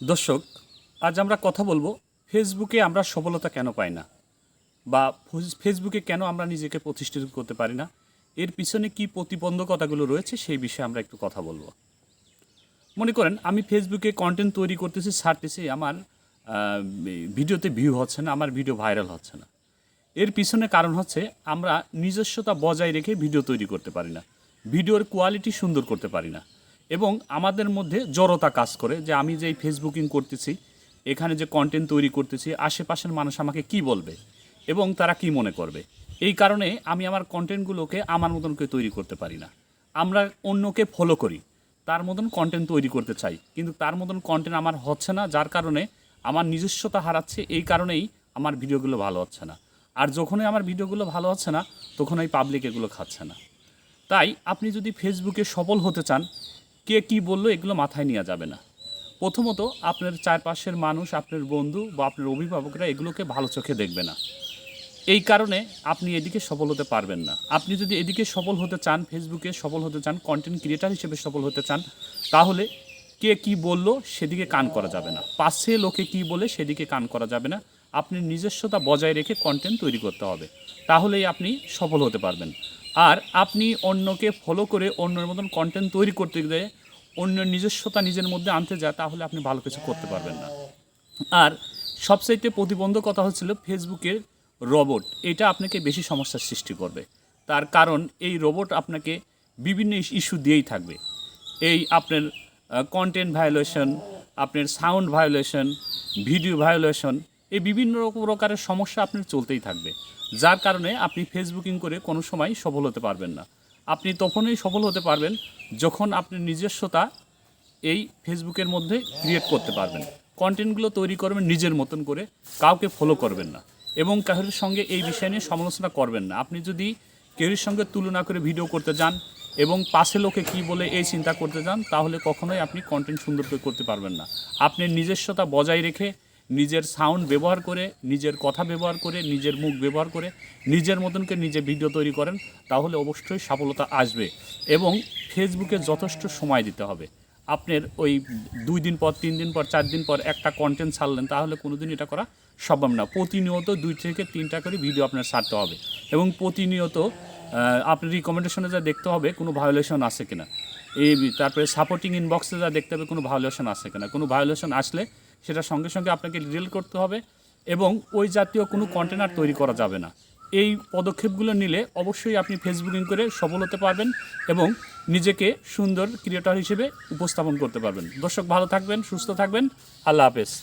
দর্শক, আজ আমরা কথা বলব ফেসবুকে আমরা সফলতা কেন পাই না? বা ফেসবুকে কেন আমরা নিজেকে প্রতিষ্ঠিত করতে পারি না? এর পিছনে কি প্রতিবন্ধকতাগুলো রয়েছে সেই বিষয়ে আমরা একটু কথা বলব। মনে করেন, আমি ফেসবুকে কন্টেন্ট তৈরি করতেছি, ছাড়তেছি, আমার ভিডিওতে ভিউ হচ্ছে না, আমার ভিডিও ভাইরাল হচ্ছে না। এর পিছনে কারণ হচ্ছে, আমরা নিজস্বতা বজায় রেখে ভিডিও তৈরি করতে পারি না। ভিডিওর কোয়ালিটি সুন্দর করতে পারি না। এবং আমাদের মধ্যে জড়তা কাজ করে যে আমি যে ফেসবুকিং করতেছি, এখানে যে কন্টেন্ট তৈরি করতেছি, আশেপাশের মানুষ আমাকে কি বলবে এবং তারা কি মনে করবে? এই কারণে আমি আমার কন্টেন্টগুলোকে আমার মতন করে তৈরি করতে পারি না। আমরা অন্যকে ফলো করি, তার মতন কন্টেন্ট তৈরি করতে চাই, কিন্তু তার মতন কন্টেন্ট আমার হচ্ছে না, যার কারণে আমার নিজস্বতা হারাচ্ছে, এই কারণেই আমার ভিডিওগুলো ভালো হচ্ছে না। আর যখনই আমার ভিডিওগুলো ভালো হচ্ছে না তখন পাবলিক এগুলো খাচ্ছে না। তাই আপনি যদি ফেসবুকে সফল হতে চান কে কি বলল এগুলো মাথায় নেওয়া যাবে না। প্রথমত, আপনার চারপাশের মানুষ, আপনার বন্ধু বা আপনার অভিভাবকরা এগুলোকে ভালো চোখে দেখবে না। এই কারণে আপনি এদিকে সফল হতে পারবেন না। আপনি যদি এদিকে সফল হতে চান, ফেসবুকে সফল হতে চান কন্টেন্ট ক্রিয়েটার হিসেবে সফল হতে চান, তাহলে কে কি বলল সেদিকে কান করা যাবে না। পাশে লোকে কি বলে সেদিকে কান করা যাবে না। আপনি নিজস্বতা বজায় রেখে কন্টেন্ট তৈরি করতে হবে। তাহলেই আপনি সফল হতে পারবেন। আর আপনি অন্যকে ফলো করে অন্যের মতন কন্টেন্ট তৈরি করতে গেলে অন্যের নিজস্বতা নিজের মধ্যে আনতে যায় তাহলে আপনি ভালো কিছু করতে পারবেন না। আর সবচাইতে প্রতিবন্ধকতা হচ্ছিল ফেসবুকের রোবট এটা আপনাকে বেশি সমস্যার সৃষ্টি করবে। তার কারণ, এই রোবট আপনাকে বিভিন্ন ইস্যু দিয়েই থাকবে। এই আপনার কন্টেন্ট ভায়োলেশন আপনার সাউন্ড ভায়োলেশন ভিডিও ভায়োলেশন এই বিভিন্ন প্রকারের সমস্যা আপনার চলতেই থাকবে। যার কারণে আপনি ফেসবুকিং করে কোনো সময় সফল হতে পারবেন না। আপনি তখনই সফল হতে পারবেন যখন আপনি নিজস্বতা এই ফেসবুকের মধ্যে ক্রিয়েট করতে পারবেন। কন্টেন্টগুলো তৈরি করবেন নিজের মতন করে, কাউকে ফলো করবেন না এবং কারোর সঙ্গে এই বিষয় নিয়ে সমালোচনা করবেন না। আপনি যদি কেউর সঙ্গে তুলনা করে ভিডিও করতে যান এবং পাশে লোকে কি বলে এই চিন্তা করতে যান, তাহলে কখনোই আপনি কন্টেন্ট সুন্দর করে করতে পারবেন না। আপনি নিজস্বতা বজায় রেখে নিজের সাউন্ড ব্যবহার করে, নিজের কথা ব্যবহার করে, নিজের মুখ ব্যবহার করে, নিজের মতনকে নিজে ভিডিও তৈরি করেন, তাহলে অবশ্যই সফলতা আসবে। এবং ফেসবুকে যথেষ্ট সময় দিতে হবে। আপনার ওই দুই দিন পর, তিন দিন পর, চার দিন পর একটা কন্টেন্ট ছাড়লেন, তাহলে কোনো দিন এটা করা সম্ভব না। প্রতিনিয়ত দুই থেকে তিনটা করে ভিডিও আপনার ছাড়তে হবে। এবং প্রতিনিয়ত আপনার রিকমেন্ডেশনে যা দেখতে হবে, কোনো ভায়োলেশন আছে কিনা। এই তারপরে সাপোর্টিং ইনবক্সে যা দেখতে হবে, কোনো ভায়োলেশন আছে কিনা? কোনো ভায়োলেশন আসলে সেটা সঙ্গে সঙ্গে আপনাকে ডিল করতে হবে এবং ওই জাতীয় কোনো কন্টেনার তৈরি করা যাবে না। এই পদক্ষেপগুলো নিলে অবশ্যই আপনি ফেসবুকিং করে সফল হতে পারবেন এবং নিজেকে সুন্দর ক্রিয়েটর হিসেবে উপস্থাপন করতে পারবেন। দর্শক ভালো থাকবেন, সুস্থ থাকবেন। আল্লাহ হাফেজ।